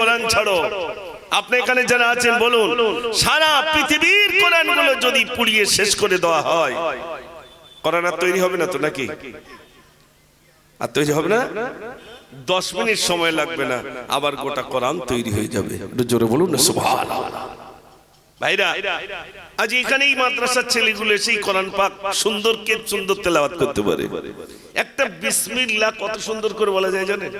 কোরআন ছাড়ো। আপনি এখানে যারা আছেন, বলুন, সারা পৃথিবীর কোরআনগুলো যদি পুড়িয়ে শেষ করে দেওয়া হয়, কোরআন আর তৈরি হবে না তো নাকি? আর তৈরি হবে না? দশ মিনিট সময় লাগবে না, আবার গোটা কোরআন তৈরি হয়ে যাবে। একটু জোরে বলুন না ভাইরা, আজ এখানে এই মাদ্রাসার ছেলেগুলো এসেই কোরআন পাক সুন্দর কে সুন্দর তেলাওয়াত করতে পারে। একটা বিসমিল্লাহ কত সুন্দর করে বলা যায় জানেন?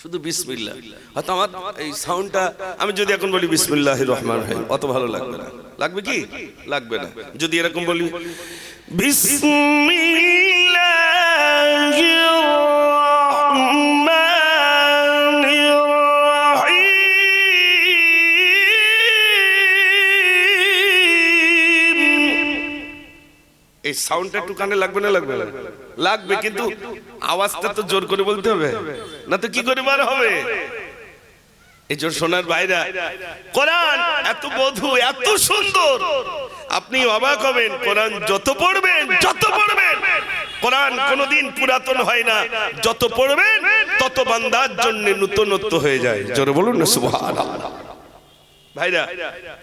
শুধু বিসমিল্লাহ। হয়তো আমার এই সাউন্ডটা আমি যদি এখন বলি বিসমিল্লাহ রহমান রহিম, অত ভালো লাগবে না। লাগবে কি? লাগবে না। যদি এরকম বলি এই সাউন্ডটা একটু কানে লাগবে না? লাগবে লাগবে, কিন্তু আওয়াজটা তো জোর করে বলতে হবে। না তো কি করে বার হবে? এই জোর সোনার বাইরা কোরআন এত বধু এত সুন্দর। আপনি অবাক হবেন, কোরআন যত পড়বেন যত পড়বেন। কোরআন কোনোদিন পুরাতন হয় না। যত পড়বেন, তত বান্দার জন্য নূতনত্ব হয়ে যায়। জোরে বলুন না, সুবহানাল্লাহ। ভাইরা,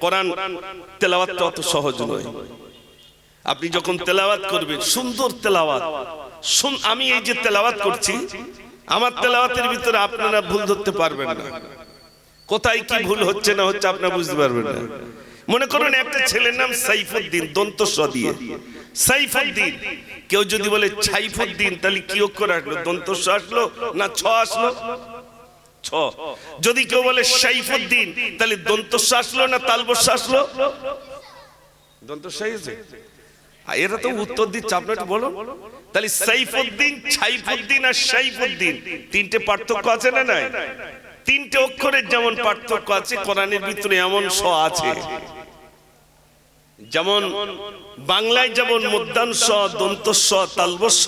কোরআন তেলাওয়াতটা অত সহজ নয়। আপনি যখন তেলাওয়াত করবেন, সুন্দর তেলাওয়াত। শুন, আমি এই যে তেলাওয়াত করছি, আমার তেলাওয়াতের ভিতরে আপনারা ভুল ধরতে পারবেন না। কোথায় কি ভুল হচ্ছে না হচ্ছে আপনারা বুঝতে পারবেন না। মনে করুন, একটা ছেলের নাম সাইফুদ্দিন দন্ত দিয়ে। সাইফুদ্দিন, কেউ যদি বলে ছাইফুদ্দিন, তাহলে কি অক্ষর আসলো? দন্ত আসলো না ছ আসলো? ছ। যদি কেউ বলে সাইফুদ্দিন, তাহলে দন্ত আসলো না তালবস আসলো? দন্ত স হয়েছে আর এরা তো উত্তর দিচ্ছে আপনার একটু বলো তাহলে সাইফুদ্দিন ছাইফুদ্দিন আর সাইফুদ্দিন তিনটে পার্থক্য আছে না নাই? তিনটে অক্ষরের যেমন পার্থক্য আছে কোরআনের ভিতরে এমন স আছে। যেমন বাংলায় যেমন মধ্যান স দন্ত স তালব স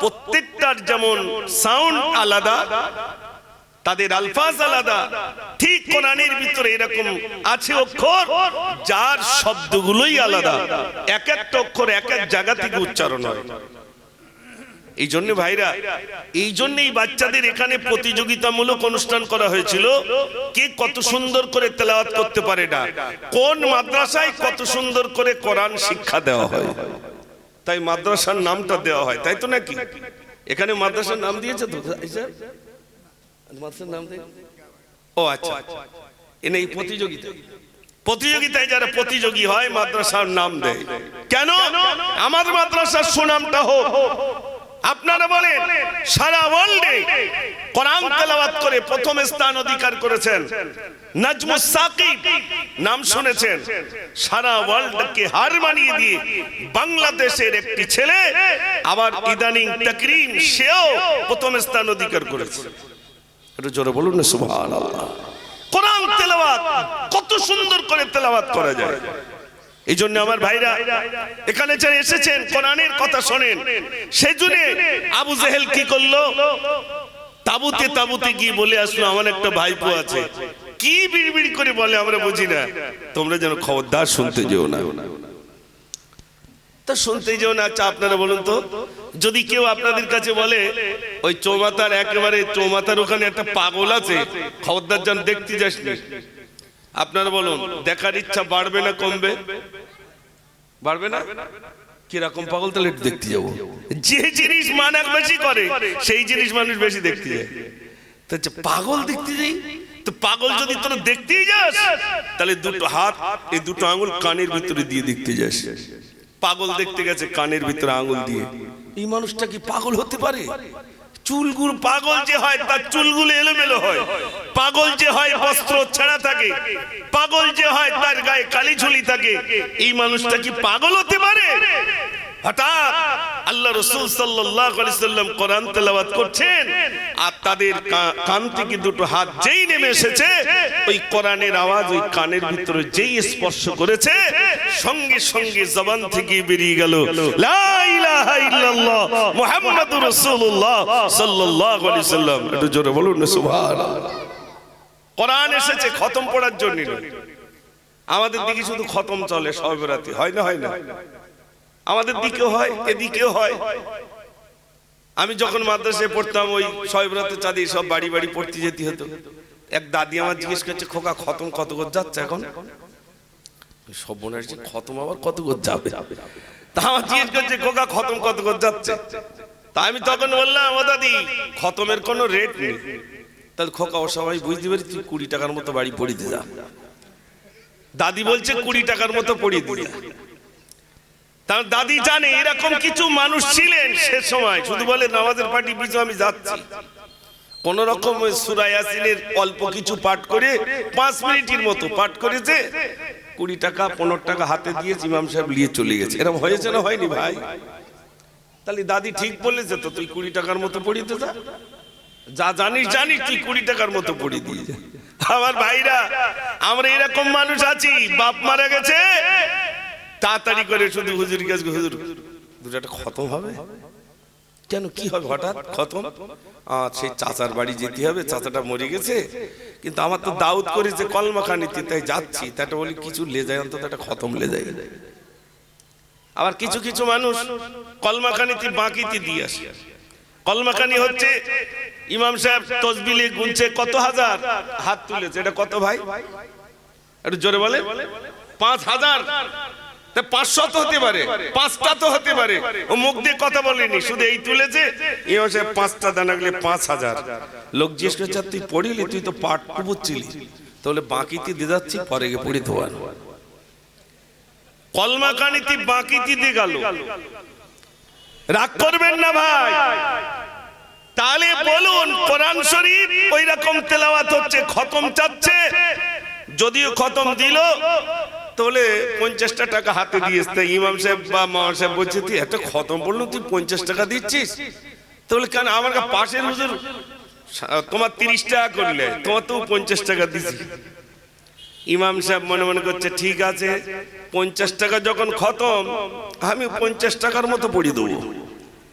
প্রত্যেকটার যেমন সাউন্ড আলাদা তাদের আলফাজ আলাদা। ঠিক কোরআনের ভিতরে এরকম আছে অক্ষর, যার শব্দগুলোই আলাদা। এক একটা অক্ষর এক এক জায়গা থেকে উচ্চারণ হয়। এই জন্য ভাইরা এই জন্যই বাচ্চাদের এখানে প্রতিযোগিতামূলক অনুষ্ঠান করা হয়েছিল। কে কত সুন্দর করে তেলাওয়াত করতে পারে না। কোন মাদ্রাসায় কত সুন্দর করে কোরআন শিক্ষা দেওয়া হয়। তাই মাদ্রাসার নামটা দেওয়া হয়, তাই তো নাকি? এখানে মাদ্রাসার নাম দিয়েছে তো মাদ্রাসার নাম ও আচ্ছা। এনে এই প্রতিযোগিতা। প্রতিযোগিতায় যারা প্রতিযোগী হয় মাদ্রাসার নাম দেয়। কেন? আমার মাদ্রাসার সুনামটা হোক। আপনারা বলেন সারা ওয়ার্ল্ডে কোরআন তেলাওয়াত করে প্রথম স্থান অধিকার করেছেন। নাজমুস সাকিব নাম শুনেছেন। সারা ওয়ার্ল্ডকে হার মানিয়ে দিয়ে বাংলাদেশের একটি ছেলে আবার ইদানিং তাকরিম সেও প্রথম স্থান অধিকার করেছে। একটু জোরে বলুন না, সুবহানাল্লাহ। কোরআন তেলাওয়াত কত সুন্দর করে তেলাওয়াত করা যায়। এই জন্য আমার ভাইরা এখানে যারা এসেছেন, কোরআনের কথা শোনেন সেই জন্য আবু জেহেল কি করল? তাবুতে তাবুতে গিয়ে বলে আসলো, আমার একটা ভাইপো আছে। কি বিড়বিড় করে বলে আমরা বুঝি না। তোমরা যেন খবরদার শুনতে যেও না। তা শুনতে যেও না আচ্ছা আপনারা বলুন তো যদি কেউ আপনাদের কাছে বলে, ওই চৌমাতার একেবারে চৌমাতার ওখানে একটা পাগল আছে, খবরদার যান দেখতে যাসনি। আপনারা বলুন, দেখার ইচ্ছা বাড়বে না কমবে? বাড়বে না? কীরকম পাগল, তাহলে দেখতে যাব। যে জিনিস মান এক বেশি করে, সেই জিনিস মানুষ বেশি দেখতে যায়। পাগল দেখতে যাই তো পাগল যদি তোরা দেখতেই যাস, তাহলে দুটো হাত, এই দুটো আঙুল কানের ভিতরে দিয়ে দেখতে যাস। পাগল দেখতে গেছে কানের ভিতরে আঙুল দিয়ে। এই মানুষটা কি পাগল হতে পারে? চুলগুলো পাগল যে হয়, তার চুলগুলো এলোমেলো হয়। পাগল যে হয়, বস্ত্র ছেঁড়া থাকে। পাগল যে হয়, তার গায়ে কালি ঝুলি থাকে। এই মানুষটা কি পাগল হতে পারে? হঠাৎ আল্লাহ রসুল সাল্লাম কোরআন তেলাওয়াত করছেন আর তাদের কান থেকে দুটো হাত যেই নেমে এসেছে, ওই কোরআনের আওয়াজ ওই কানের ভিতরে যেই স্পর্শ করেছে, সঙ্গে সঙ্গে জবান থেকে বেরিয়ে গেল মুহাম্মাদুর রাসূলুল্লাহ সাল্লাল্লাহু আলাইহি সাল্লাম। একটু জোরে বলুন সুবহানাল্লাহ। কোরআন এসেছে খতম পড়ার জন্য। আমাদের দিকে শুধু খতম চলে সবে রাতে হয় না হয় না? আমাদের দিকেও হয় এদিকেও হয়। আমি যখন মাদ্রাসায় পড়তাম ওই সয়বরাতে চাঁদি সব বাড়ি বাড়ি পড়তে যেতে হতো। এক দাদি আমার জিজ্ঞেস করছে খোকা খতম কত করে যাচ্ছে এখন? সব মনে হচ্ছে খতম আবার কত করে যাবে? তা আমার জিজ্ঞেস করছে খোকা খতম কত করে যাচ্ছে? তা আমি তখন বললাম ও দাদি খতমের কোনো রেট নেই। তাহলে খোকা ও সবাই বুঝতে পারি তুই কুড়ি টাকার মতো বাড়ি পড়িতে যা দাদি বলছে কুড়ি টাকার মতো পড়িয়ে দিয়ে। তার দাদি জানে এরকম কিছু মানুষ ছিলেন সে সময়। শুধু বলে, নামাজের পার্টি পিছু আমি যাচ্ছি। কোন রকম ওই সূরা ইয়াসিনের অল্প কিছু পাঠ করে পাঁচ মিনিটের মতো পাঠ করেছে। কুড়ি টাকা, পনেরো টাকা হাতে দিয়ে ইমাম সাহেব নিয়ে চলে গেছে। এরকম হয়েছে না হয়নি ভাই? তাহলে দাদি ঠিক বলেছে তো, তুই কুড়ি টাকার মতো পড়িতে যা। যা জানিস জানিস, তুই কুড়ি টাকার মতো পড়ি দিয়ে আমার ভাইরা, আমরা এরকম মানুষ আছি, বাপ মারা গেছে তাড়াতাড়ি করে শুধু হুজুর কাছে হুজুর দুটো একটা খতম হবে? কেন কি হবে হঠাৎ? খতম? সেই চাচার বাড়ি যেতে হবে চাচাটা মরে গেছে। কিন্তু আমার তো দাউদ করেছে কলমাখানিতে তাই যাচ্ছি। তাটা বলি কিছু লে যায় অন্তত একটা খতম লে যায় আবার কিছু কিছু মানুষ কলমাখানিতে বাকিতে দিয়ে আসে। কলমাখানি হচ্ছে ইমাম সাহেব তসবিলে গুনছে কত হাজার? হাত তুলেছে। এটা কত ভাই? একটু জোরে বলে পাঁচ হাজার। তা পাঁচশো তো হতে পারে। পাঁচটা তো হতে পারে। ও মুখ দিয়ে কথা বলেনি, শুধু এই তুলেছে ইমাম সাহেব পাঁচটা দানা গেলে পাঁচ হাজার। লোক জিজ্ঞেস করছে তুই পড়িলি? তুই তো পাঠ তাহলে দিয়ে যাচ্ছি, পরে গিয়ে পড়ি ধোয়ান কলমা কানিতে বাকিতে দিয়ে গেল। রাগ করবেন না ভাই। তাহলে বলুন, কোরআন শরীফ ওই রকম তেলাওয়াত হচ্ছে, খতম চাচ্ছে। যদিও খতম দিল তাহলে পঞ্চাশটা টাকা হাতে দিয়েছে। তা ইমাম সাহেব বা মামা সাহেব বলছে, তুই একটা খতম বলল তুই পঞ্চাশ টাকা দিচ্ছিস? তাহলে কেন, আমার পাশের হুজুর, তোমার তিরিশ টাকা করলে তোমার তো পঞ্চাশ টাকা দিছি। ইমাম সাহেব মনে মনে করছে, ঠিক আছে, পঞ্চাশ টাকা যখন খতম আমি পঞ্চাশ টাকার মতো পড়ি দেবো।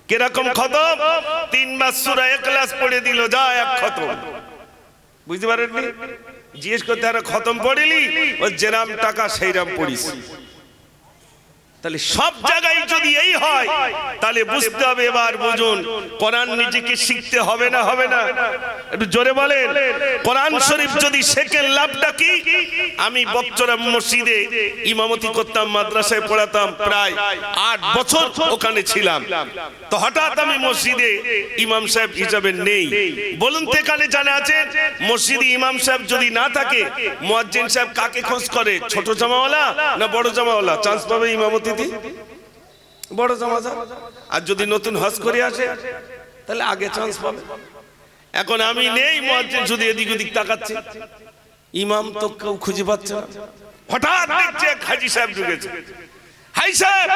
কীরকম খতম? তিন তিনবার সুরা এক ক্লাস পড়ে দিল, যা এক খতম। বুঝতে পারেন জিজ্ঞেস করতে আর খতম পড়িলি? ও যেরাম টাকা সেইরাম পড়িস। তাহলে সব জায়গায় যদি এই হয়, তাহলে বুঝতে হবে এবার বুঝুন, কোরআন নিজেকে শিখতে হবে না হবে না? একটু জোরে বলেন, কোরআন শরীফ যদি শেখেন লাভটা কি? আমি বক্তরা মসজিদে ইমামতি করতাম, মাদ্রাসায় পড়াতাম, প্রায় আট বছর ওখানে ছিলাম। তো হঠাৎ আমি মসজিদে ইমাম সাহেব হিসাবে নেই। বলুন তো এখানে জানা আছে, মসজিদে ইমাম সাহেব যদি না থাকে, মুয়াজ্জিন সাহেব কাকে খোঁজ করে, ছোট জামাওয়ালা না বড় জামাওয়ালা? চান্স পাবে ইমামতিতে বড় জামাজা? আর যদি নতুন হজ করে আসে, তাহলে আগে চান্স পাবে। এখন আমি নেই, মুয়াজ্জিন শুধু এদিক ওদিক তাকাচ্ছে। ইমাম তো কেউ খুঁজে পাচ্ছে না। হঠাৎ দেখছে সাহেব ঢুকেছে। হাই সাহেব!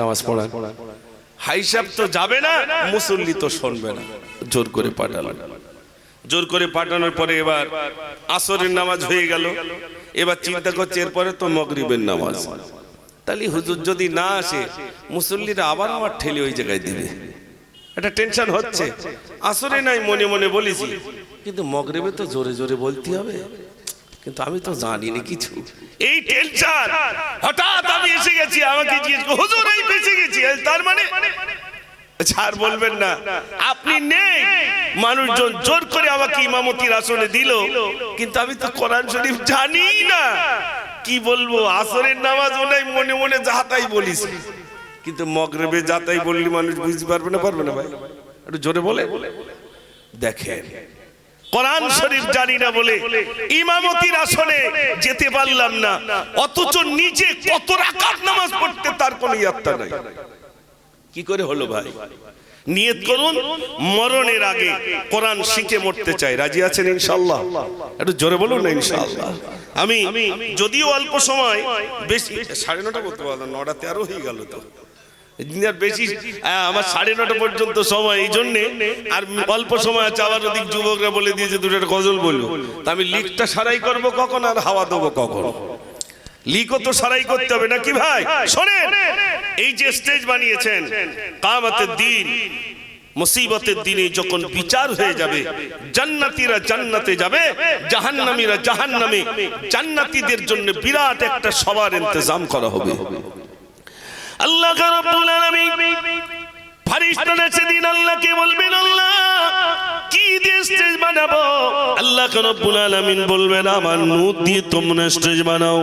নামাজ পড়া হাই সাহেব তো যাবে না, মুসল্লি তো শুনবে না। জোর করে জোর করে পাঠানোর পরে এবার আসরের নামাজ হয়ে গেল। এবার চিন্তা করছে, এরপরে তো মগরিবের নামাজ। তাহলে হুজুর যদি না আসে, মুসল্লিরা আবার আমার ঠেলে ওই জায়গায় দিবে। একটা টেনশন হচ্ছে। আসরে নাই, মনে মনে বলেছি। কিন্তু মগরিবে তো জোরে জোরে বলতে হবে। কিন্তু আমি তো জানি না কিছু। এই টেনশন! হঠাৎ আমি এসে গেছি, আমাকে জিজ্ঞেস হুজুর, এই বেঁচে গেছি। তার মানে? ছাড় বলবেন না। আপনি নেই। মানুষজন জোর করে আমাকে ইমামতির আসনে দিল। কিন্তু আমি তো কোরআন শরীফ জানি না। কি বলব? আসরের নামাজ ওনাই মনে মনে যাতাই বলিস। কিন্তু মগরেবে যাতাই বললি মানুষ বুঝতে পারবে না পারবে না ভাই? একটু জোরে বলে। দেখেন কোরআন শরীফ জানি না বলে ইমামতির আসনে যেতে পারলাম না। অথচ নিজে কত রাকাত নামাজ পড়তে তার কোনো ইয়াত্তা নাই। কি করে হলো ভাই? নিয়ত করুন, মরণের আগে কোরআন শিখে মরতে চাই। রাজি আছেন ইনশাল্লাহ একটু জোরে বলুন না ইনশাল্লাহ আমি যদিও অল্প সময়, বেশি সাড়ে নটা বলতে পারলাম নটা তেরো হয়ে গেল তো। বেশি আমার সাড়ে নটা পর্যন্ত সময়, এই জন্যে আর অল্প সময় আছে, আবার ওদিক যুবকরা বলে দিয়েছে, দুটো গজল বলব। তা আমি লিকটা সারাই করব কখন আর হাওয়া দেবো কখন? লিকও তো সারাই করতে হবে নাকি ভাই? শোনেন এই যে স্টেজ বানিয়েছেন কামাতের দিন মুসিবতের দিনে যখন বিচার হয়ে যাবে জান্নাতীরা জান্নাতে যাবে জাহান্নামীরা জাহান্নামে জান্নাতীদের জন্য বিরাট একটা সবার ইন্তজাম করা হবে। আল্লাহ রাব্বুল আলামিন ফারিস্তারা সেদিন আল্লাহকে বলবেন আল্লাহ কি দিয়ে স্টেজ বানাবো? আল্লাহ রব্বুল আলামিন বলবেন, আমার নূর দিয়ে তোমরা স্টেজ বানাও।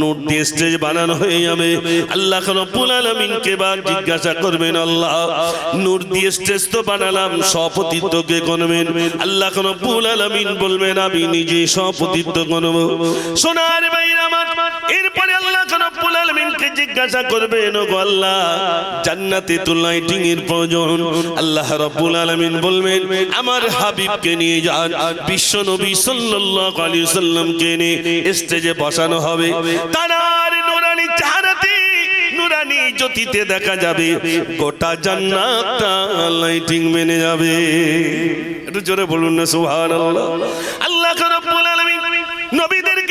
নূর দিয়ে স্টেজ বানানো হয়ে যাবে। আল্লাহ রব্বুল আলামিনকে বার জিজ্ঞাসা করবেন, আল্লাহ, নূর দিয়ে স্টেজ তো বানালাম সপতিত্ব কে আল্লাহ রব্বুল আলামিন বলবেন, আমি নিজে সপতিত্ব করব। সোনার আমার, এরপরে আল্লাহ রব্বুল আলামিনকে জিজ্ঞাসা করবেন আল্লাহ, জান্নাতে তো লাইটিং এর প্রয়োজন। আল্লাহ রাব্বুল আলামিন বলবেন, আমার হাবিবকে নিয়ে যান। বিশ্ব নবী সাল্লাল্লাহু আলাইহি সাল্লামকে নিয়ে স্টেজে বসানো হবে। তার নুরানি চেহারাতে, নুরানি জ্যোতিতে দেখা যাবে। গোটা জান্নাত লাইটিং মেনে যাবে। একটু জোরে বলুন না, সুবহানাল্লাহ। আল্লাহ রাব্বুল আলামিন নবীদেরকে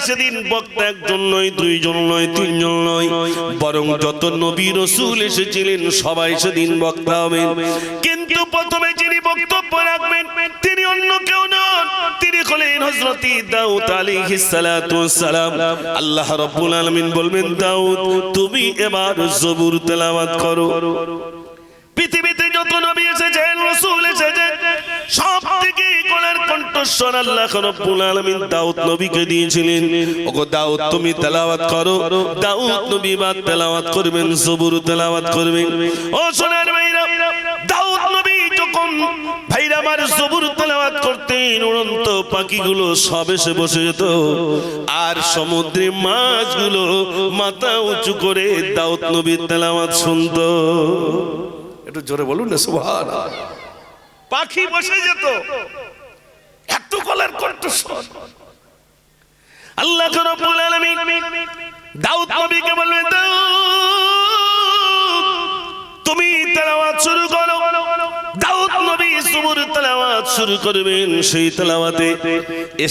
সেদিন বক্তা একজন নয়, দুইজন নয়, তিনজন নয়। বরং যত নবী রসুল এসেছিলেন, সবাই সেদিন বক্তা হবেন। কিন্তু প্রথমে যিনি বক্তব্য রাখবেন, তিনি অন্য কেউ নন। তিনি হলেন হযরতি দাউদ সালাম। আল্লাহ বলবেন, দাউদ, তুমি এবার জবুর তেলাওয়াত করো। পৃথিবীতে যত কণ্ঠস্বর আল্লাহ রব্বুল আলামিন দাউদ নবীকে দিয়েছিলেন। ওগো দাউদ, তুমি তেলাওয়াত করো। দাউদ নবী বাদ তেলাওয়াত করবেন, জবুর তেলাওয়াত করবেন। ও সোনার ভাইরা, দাউদ নবী যখন ভাইরা আমার জবুর তেলাওয়াত করতেন, উড়ন্ত পাখিগুলো সব এসে বসে যেত। আর সমুদ্রে মাছগুলো মাথা উঁচু করে দাউদ নবীর তেলাওয়াত শুনতো। একটু জোরে বলুন না সুভান পাখি বসে যেত। গলার কণ্ঠস্বর। আল্লাহ দাউদ নবীকে বলবে দাউদ তুমি তেলাওয়াত শুরু করো। সুবুর তেলাওয়াত শুরু করবেন। সেই তেলাওয়াতে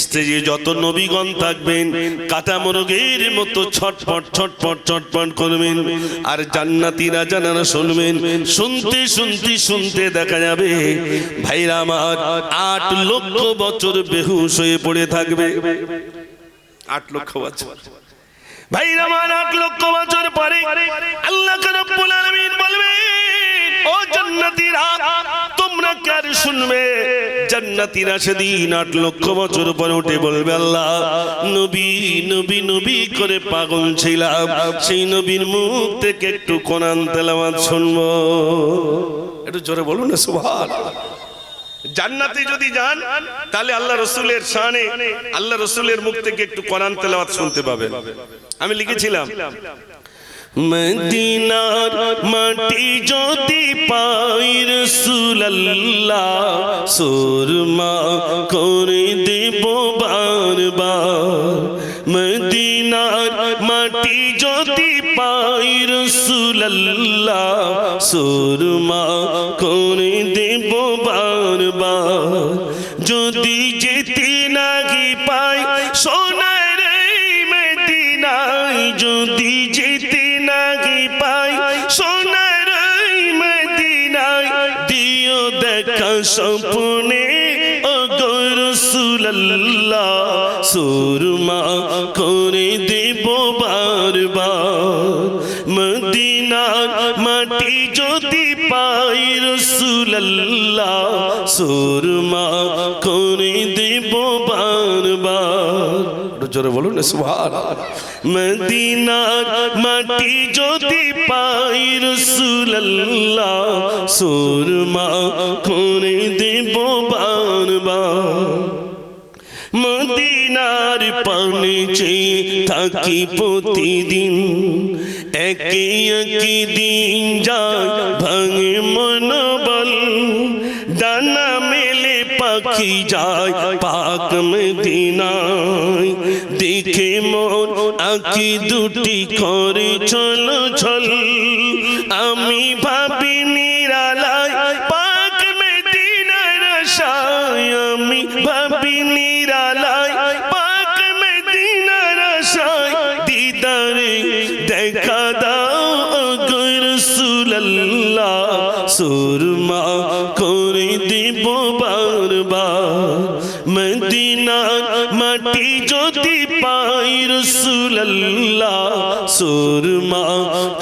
স্টেজে যত নবীগণ থাকবেন কাটা মুরগির মতো ছটপট ছটপট ছটপট করবেন। আর জান্নাতীরা জানারা শুনবেন, শুনতে শুনতে শুনতে দেখা যাবে, ভাইরা আমার, আট লক্ষ বছর বেহুশ হয়ে পড়ে থাকবে। আট লক্ষ বছর। ভাই আমার, আট লক্ষ বছর পরে আল্লাহ রব্বুল আলামিন বলবে ও জান্নাতীরা, তোমরা কার শুনবে? জান্নাতীরা সেদিন আট লক্ষ বছর পরে উঠে বলবে, আল্লাহ, নবী নবী নবী করে পাগল ছিলাম। সেই নবীর মুখ থেকে একটু কোরআন তেলাওয়াত শুনব। একটু জোরে বলুন না সুবহানাল্লাহ জান্নাতে যদি যান, তাহলে আল্লাহ রসুলের শানে, আল্লাহ রসুলের মুখ থেকে একটু কোরআন তেলাওয়াত শুনতে পাবেন। আমি লিখেছিলাম মদিনার মাটি যদি পাই রসুল্লাহ সুরমা করে দেব বারবার। মদিনার মাটি যদি পাই রসুল্লাহ সুরমা করে দেব বারবার। যদি যেতে নাগি পাই সোনার স্বপ্নে ও রসুল্লাহ সুরমা করে দেব বারবার মদিনার মাটি যদি পাই রসুল্লা সুরমা করে জোরে বলুন না সুবহান মদিনার মাটি যদি পাই রসুল্লাহ সুরমা করে দেব বারবার। মদিনার পানে চেয়ে থাকি প্রতিদিন একই একই দিন যায় ভাঙে মনোবল। ডানা মেলে পাখি যায় পাক মদিনায় দেখে মন আঁকি দুটি করে চল চল। আমি ভাবি সুরমা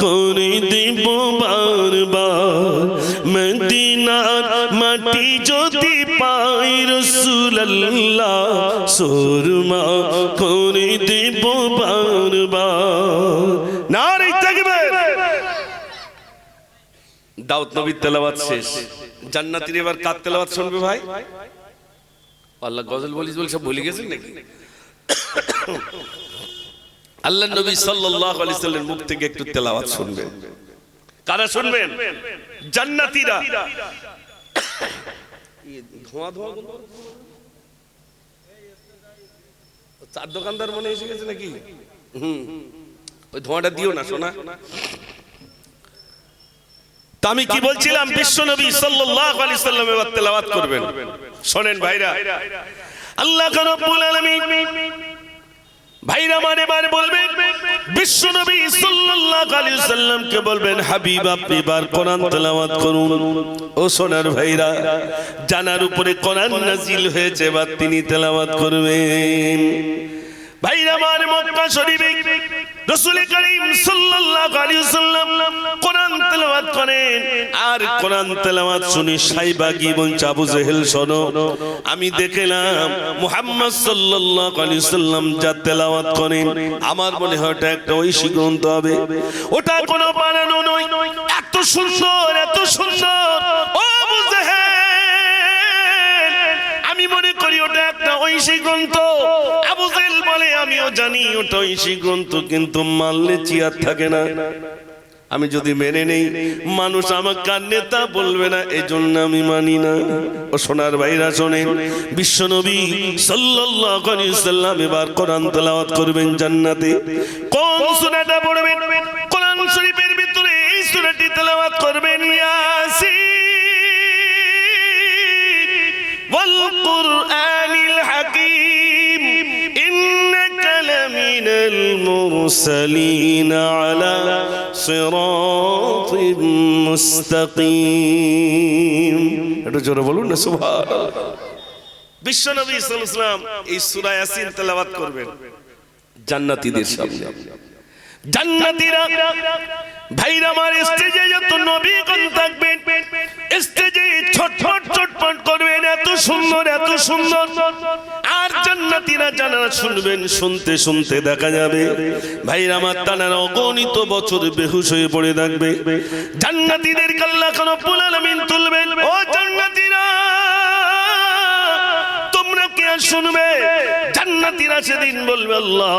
করে দিব বারবার। মদিনার মাটি যদি পাই রসুল্লাহ সুরমা করে দেব বারবার। নারী থাকবে দাউদ নবীর তেলাওয়াত শেষ। জান্নাতীর এবার কার তেলাওয়াত শুনবে ভাই? আল্লাহ গজল বলিস বলে সব বলে গেছেন নাকি? আল্লাহ নবী সাল্লাল্লাহু আলাইহি সাল্লামের মুখ থেকে একটু তেলাওয়াত শুনবেন কারা শুনবেন? জান্নাতীরা। ধোঁয়া ধোঁয়া গন্ধ? চার দোকানদার মনে এসে গেছে নাকি? হুম। ওই ধোঁয়াটা দিও না শোনা তা আমি কি বলছিলাম? বিশ্বনবী সাল্লাল্লাহু আলাইহি সাল্লাম এবার তেলাওয়াত করবেন। শুনেন ভাইরা। আল্লাহ রাব্বুল আলামিন ভাইরা মানে মানে বলবেন বিশ্বনবী সাল্লাল্লাহু আলাইহি সাল্লামকে বলবেন, হাবিব, আপনি বার কোরআন তেলাওয়াত করুন। ও সোনার ভাইরা, জানার উপরে কোরআন নাজিল হয়েছে বা তিনি তেলাওয়াত করবেন। মানে মক্কা শরীফে করিম সাল্লাল্লাহু আলাইহি কোরআন তেলাওয়াত করেন। আর কোরআন তেলাওয়াত সাইবা কি বলছে আবু জেহেল, শোনো। আমি দেখলাম মুহাম্মদ সাল্লাল্লাহু আলাইহি সাল্লাম যা তেলাওয়াত করেন, আমার মনে হয় ওটা একটা ঐশী গ্রন্থ হবে। ওটা কোনো বানানো নয়। এত সুন্দর এত সুন্দর। ও আবু জেহেল মনে করি ওটা একটা ঐশী গ্রন্থ। আবু জেহেল বলে, আমিও জানি ওটা ঐশী গ্রন্থ, কিন্তু মানলে চিয়ার থাকে না। আমি যদি মেনে নেই, মানুষ আমাকে নেতা বলবে না এই জন্য আমি মানি না। ও সোনার ভাইরা শোনেন বিশ্বনবী সাল্লাম এবার কোরআন তেলাওয়াত করবেন জান্নাতে। কোন সূরাটা পড়বেন? কোরআন শরীফের ভিতরে এই সূরাটি তেলাওয়াত করবেন ইয়াসিন। والقرآن الحكيم إنك لمن المرسلين على صراط مستقيم এটা জোরে বলুন না সুবহানাল্লাহ বিশ্বনবী সাল্লাল্লাহু আলাইহি ওয়াসাল্লাম এই সূরা ইয়াসিন তেলাওয়াত করবেন জান্নাতীদের সামনে জান্নাতীরা ভাইরা আমার স্টেজে যত নবীগণ থাকবেন স্টেজে ছটফট ছটফট করবেন এত সুন্দর এত সুন্দর আর জান্নাতীরা শুনবেন শুনতে শুনতে দেখা যাবে। ভাইরা আমার তানারা অগণিত বছর বেহুশ হয়ে পড়ে থাকবে। জান্নাতীদের কাল্লা কোন পুলালামিন তুলবেন। ও জান্নাতীরা! শুনবে। জান্নাতীরা সেদিন বলবে, আল্লাহ,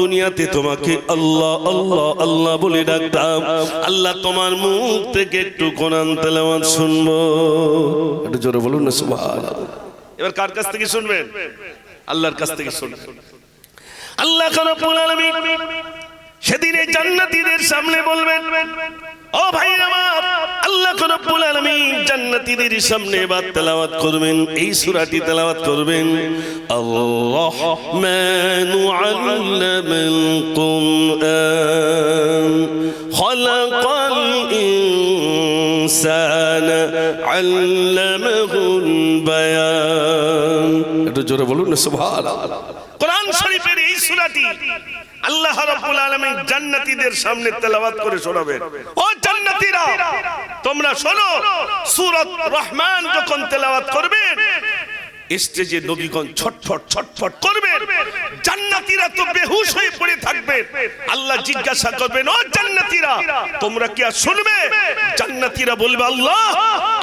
দুনিয়াতে তোমাকে আল্লাহ আল্লাহ আল্লাহ বলে ডাকতাম। আল্লাহ তোমার মুখ থেকে একটু কোরআন তেলাওয়াত শুনব। একটু জোরে বলুন না, সুবহানাল্লাহ। এবার কার কাছ থেকে শুনবেন? আল্লাহর কাছ থেকে শুনবেন। আল্লাহ রাব্বুল আলামিন সেদিন এই জান্নাতীদের সামনে বলবেন ও ভাই আমার, আল্লাহ রাব্বুল আলামিন জান্নাতীদের সামনে এবার তেলাওয়াত করবেন, এই সূরাটি তেলাওয়াত করবেন। আল্লাহ মানু আল্লামাল কুরআন, খলাকাল ইনসানা আল্লামাহুল বায়ান। একটু জোরে বলুন না, সুবহানাল্লাহ। কোরআন শরীফের এই সূরাটি আল্লাহ রাব্বুল আলামিন জান্নাতীদের সামনে তেলাওয়াত করে শোনাবেন। ও জান্নাতীরা তোমরা শোনো সূরাত রহমান যখন তেলাওয়াত স্টেজে নবীগণ ছটফট ছটফট তো বেহুশ হয়ে পড়ে থাকবেন আল্লাহ জিজ্ঞাসা করবেন, ও জান্নাতীরা, তোমরা কি আর শুনবে? জান্নাতীরা বলবে, আল্লাহ,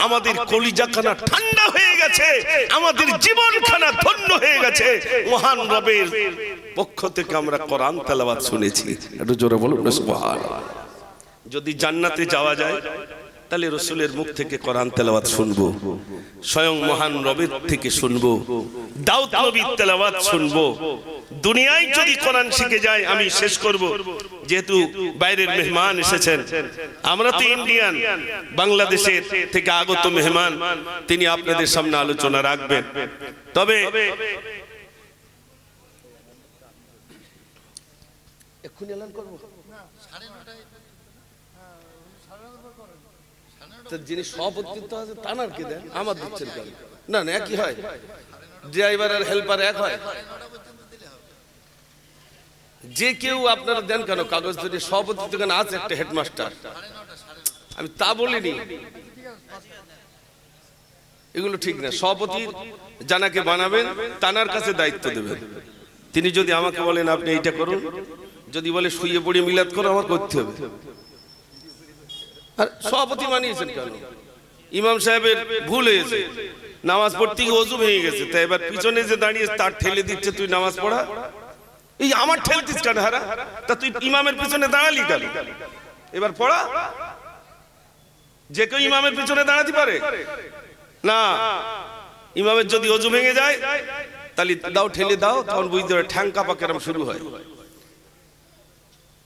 আমাদের কলিজাখানা ঠান্ডা হয়ে গেছে, আমাদের জীবনখানা ধন্য হয়ে গেছে। মহান রবের পক্ষ থেকে আমরা কোরআন তেলাওয়াত শুনেছি। একটু জোরে বলুন, সুবহানাল্লাহ। যদি জান্নাতে যাওয়া যায়, তাহলে রসুলের মুখ থেকে কোরআন তেলাওয়াত শুনব। স্বয়ং মহান রবের থেকে শুনব। দাউদ নবীর তেলাওয়াত শুনব। দুনিয়ায় যদি কোরআন শিখে যায়, আমি শেষ করব। যেহেতু বাইরের মেহমান এসেছেন, আমরা তো ইন্ডিয়ান। বাংলাদেশের থেকে আগত মেহমান, তিনি আপনাদের সামনে আলোচনা রাখবেন। তবে এক্ষুনি করব। তো যিনি সভাপতিত্ব আছে তানার কে দেন, আমার দিচ্ছেন কেন? না না, একই হয়। ড্রাইভার আর হেল্পার এক হয়। যে কেউ আপনারা দেন কেন? কাগজ ধরে সভাপতিত্ব কেন আছে একটা হেডমাস্টার? আমি তা বলিনি। এগুলো ঠিক না। সভাপতি জানাকে বানাবেন, তানার কাছে দায়িত্ব দেবেন। তিনি যদি আমাকে বলেন, আপনি এইটা করুন। যদি বলে শুয়ে পড়ে, মিলাদ করো আমার করতে হবে। সভাপতি বানিয়েছেন কেন? ইমাম সাহেবের ভুল হয়েছে। নামাজ পড়তে গিয়ে অজু ভেঙে গেছে। তাই এবার পিছনে যে দাঁড়িয়ে তার ঠেলে দিচ্ছে, তুই নামাজ পড়া? এই আমার ঠেলতিস কেন, হারা? তা তুই ইমামের পিছনে দাঁড়ালি কেন? এবার পড়া। যে কেউ ইমামের পিছনে দাঁড়াতে পারে। না, ইমামের যদি অজু ভেঙে যায়, তাহলে দাও, ঠেলে দাও, তখন বুঝতে হবে ঠ্যাং কাপা কেরম শুরু হয়।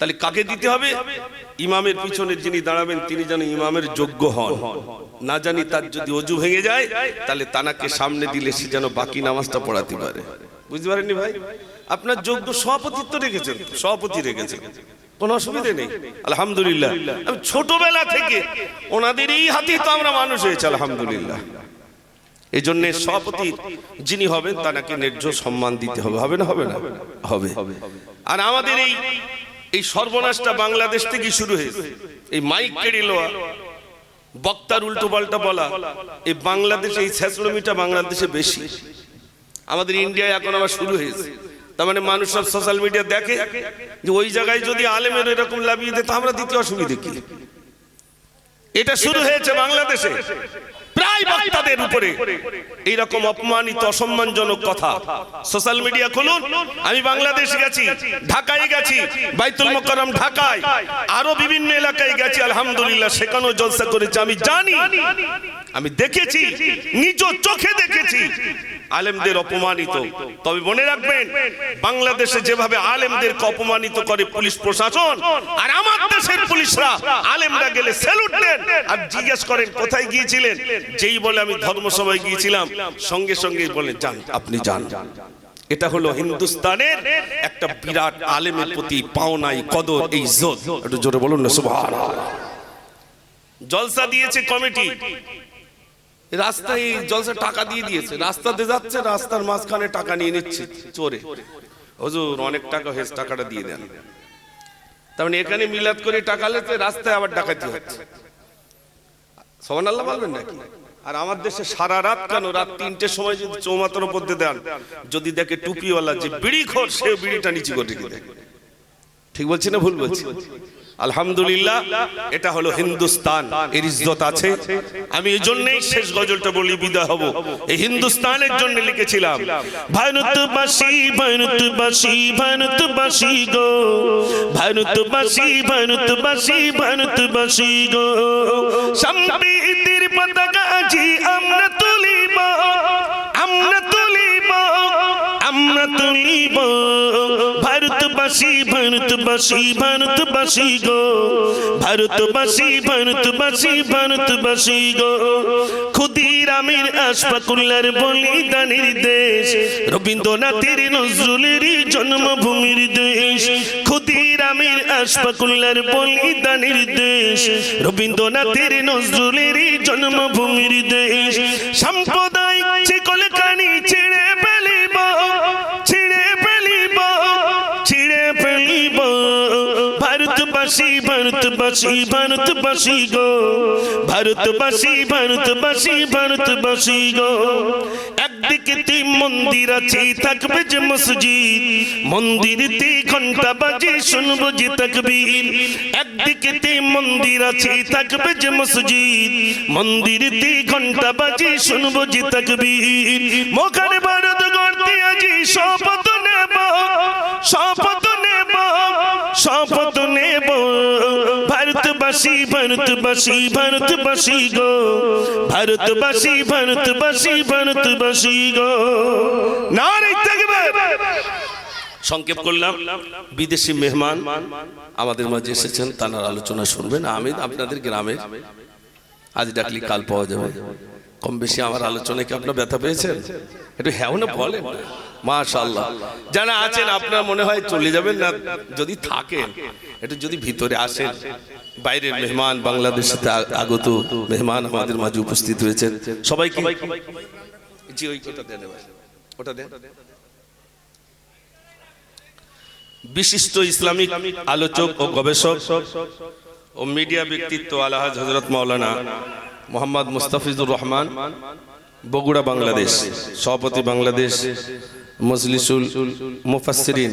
তাহলে কাকে দিতে হবে? ইমামের পিছনে যিনি দাঁড়াবেন তিনি যেন ইমামের যোগ্য হন। না জানি তার যদি অজু ভেঙে যায় তাহলে তানাকে সামনে দিলে সে যেন বাকি নামাজটা পড়াতে পারে। বুঝতে পারেননি ভাই? আপনার যোগ্য সভাপতিত্ব রেখেছেন সভাপতি রেখেছেন। কোনো অসুবিধে নেই। আলহামদুলিল্লাহ। আমি ছোটবেলা থেকে ওনাদের এই হাতে তো আমরা মানুষ হয়েছে আলহামদুলিল্লাহ। এই জন্য সভাপতি যিনি হবেন তাকে ন্যায্য সম্মান দিতে হবে। হবে না? হবে না? হবে। আর আমাদের এই এই সর্বনাশটা বাংলাদেশ থেকে শুরু হয়েছে। এই মাইক কেড়ে লওয়া বক্তার উল্টো পাল্টা বলা, এই বাংলাদেশে, এই ছেচড়মিটা বাংলাদেশে বেশি। আমাদের ইন্ডিয়ায় এখন আবার শুরু হয়েছে। তার মানে মানুষ সব সোশ্যাল মিডিয়া দেখে যে ওই জায়গায় যদি আলেমের এরকম লাভিয়ে দেয় তো আমরা দ্বিতীয় অসুবিধে কি? এটা শুরু হয়েছে বাংলাদেশে। প্রায় বক্তাদের উপরে। এইরকম অপমানিত, অসম্মানজনক কথা। সোশ্যাল মিডিয়া খুলুন। আমি বাংলাদেশ গেছি, ঢাকায় গেছি, বাইতুল মোকাররম ঢাকায়, আরও বিভিন্ন এলাকায় গেছি, আলহামদুলিল্লাহ, সেখানেও জলসা করেছি। আমি জানি, আমি দেখেছি, নিজ চোখে দেখেছি আলেমদের অপমানিত। তবে মনে রাখবেন বাংলাদেশে যেভাবে আলেমদেরকে অপমানিত করে পুলিশ প্রশাসন আর আমার দেশের পুলিশরা আলেমরা গেলে স্যালুট দেন। আর জিজ্ঞেস করেন কোথায় গিয়েছিলেন? যেই বলে আমি ধর্মসভায় গিয়েছিলাম সঙ্গে সঙ্গে বলে যান আপনি যান। এটা হলো হিন্দুস্তানের একটা বিরাট আলেমের প্রতি পাওনাই কদর এই ইজ্জত। একটু জোরে বলুন না সুবহানাল্লাহ। জলসা দিয়েছে কমিটি। রাস্তায় এই জলসা টাকা দিয়ে দিয়েছে। রাস্তাতে যাচ্ছে, রাস্তার মাঝখানে টাকা নিয়ে নিচ্ছে চোরে। হুজুর, অনেক টাকা হয়েছে, টাকাটা দিয়ে দেন। তার মানে এখানে মিলাদ করে টাকা লেতে রাস্তায় আবার ডাকাতি হচ্ছে। সবান আল্লাহ বলবেন নাকি? আর আমার দেশে সারা রাত কেন? রাত তিনটের সময় যদি চৌমাতার উপর দিয়ে দেন, যদি দেখে টুপিওয়ালা যে বিড়ি খোর সে বিড়িটা নিচে করে ঠিক বলছি না ভুল বলছি? আলহামদুলিল্লাহ, এটা হলো হিন্দুস্তান। এর ইজ্জত আছে। আমি এই জন্যই শেষ গজলটা বলি, বিদায় হব। এই হিন্দুস্তানের জন্য লিখেছিলাম ভারতবাসী ভারতবাসী ভারতবাসী গো ভারতবাসী ভারতবাসী ভারতবাসী গো, সম্প্রীতির পতাকা আজি আমরা তুলিব আমরা তুলিব আমরা তুলিব ভারতবাসী ভারতবাসী ভারতবাসী গো। ভারতবাসী ভারতবাসী ভারতবাসী গো। ক্ষুদিরামের আশফাকুল্লার বলিদানের দেশ, রবীন্দ্রনাথের নজরুলের জন্মভূমির দেশ ক্ষুদিরামের আশফাকুল্লার বলিদানের দেশ, রবীন্দ্রনাথের নজরুলের জন্মভূমির দেশ। সাম্প্রদায়িক ভারতবাসী ভারতবাসী গো। ভারতবাসী ভারতবাসী ভারতবাসী গো। একদিকে মন্দির আছে, থাকবে যে মসজিদ। মন্দিরতে ঘণ্টা বাজে, শুনব যে তকবীর। একদিকে মন্দির আছে, থাকবে যে মসজিদ। মন্দিরতে ঘণ্টা বাজে, শুনব যে তকবীর। মোখানে ভারত ভারতবাসী ভারতবাসী গো। ভারতবাসী ভারতবাসী ভারতবাসী গো। নারী থাকবে সংক্ষেপ করলাম। বিদেশি মেহমান আমাদের মাঝে এসেছেন, তার আলোচনা শুনবেন। আমি আপনাদের গ্রামের। আজ ডাকলি কাল পাওয়া যাবে। কম বেশি আমার আলোচনায় কি আপনার ব্যথা পেয়েছেন? একটু হ্যাঁ না বলেন মাশাল্লাহ যারা আছেন, আপনার মনে হয় চলে যাবেন না? যদি থাকেন, একটু যদি ভিতরে আসেন। বাইরের মেহমান, বাংলাদেশ আগত মেহমান আমাদের মাঝে উপস্থিত হয়েছেন সবাইকে জি, ওই দেন। ওটা দেন। বিশিষ্ট ইসলামিক আলোচক ও গবেষক ও মিডিয়া ব্যক্তিত্ব আলহাজ হজরত মাওলানা মোহাম্মদ মুস্তাফিজুর রহমান, বগুড়া, বাংলাদেশ। সভাপতি বাংলাদেশ। মজলিসুল মুফাসসিরিন।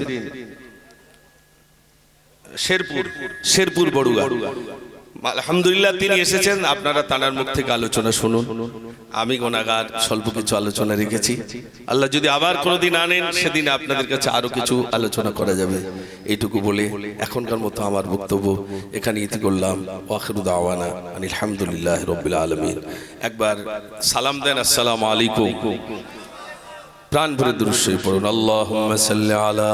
শেরপুর শেরপুর বড়ুয়া। আলহামদুলিল্লাহ, তিনি এসেছেন। আপনারা তানার মুখ থেকে আলোচনা শুনুন। আমি গোনাগার, স্বল্প কিছু আলোচনা রেখেছি। আল্লাহ যদি আবার কোনোদিন আনেন, সেদিন আপনাদের কাছে আরও কিছু আলোচনা করা যাবে। এইটুকু বলে এখনকার মতো আমার বক্তব্য এখানে ইতি করলাম। ওয়াখিরু দাওয়ানা আলহামদুলিল্লাহ রবিল আলমিন। একবার সালাম দেন, আসসালামু আলাইকুম। প্রাণ ভরে দৃশ্যই পড়ুন। আল্লাহ আলা